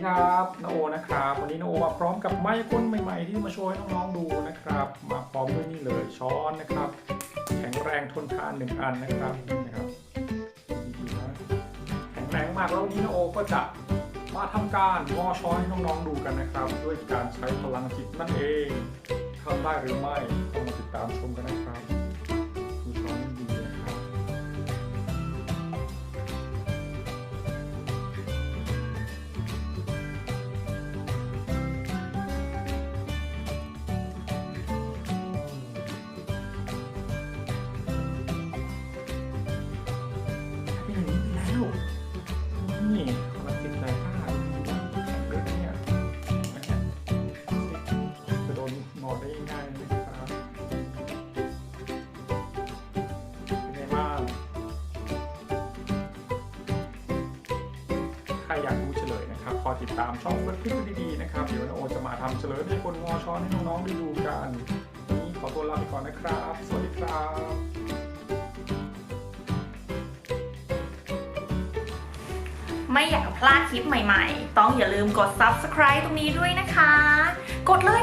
ดีครับนโอนะครับ วันนี้นโอมาพร้อมกับไม้ก้นใหม่ ๆ ที่มาโชว์ให้น้องๆดูนะครับ มาพร้อมด้วยนี่เลยช้อนนะครับ แข็งแรงทนทานหนึ่งอันนะครับนี่นะครับ แข็งแรงมากแล้ววันนี้นโอก็จะมาทำการงอช้อนให้น้องๆดูกันนะครับ ด้วยการใช้พลังจิตนั่นเองทำได้หรือไม่ต้องมาติดตามชมกันนะครับ ดนงอได้ง่ายนะครับเป็นไงบ้างใครอยากรู้เฉลยนะครับ พอติดตามช่องเฟิร์สคลิปดีๆนะครับ เดี๋ยวนาโอจะมาทำเฉลยให้คนงอช้อนให้น้องๆได้ดูกันวันนี้ขอตัวลาไปก่อนนะครับ สวัสดีครับไม่อยากพลาดคลิปใหม่ๆ ต้องอย่าลืมกด subscribe ตรงนี้ด้วยนะคะ กดเลย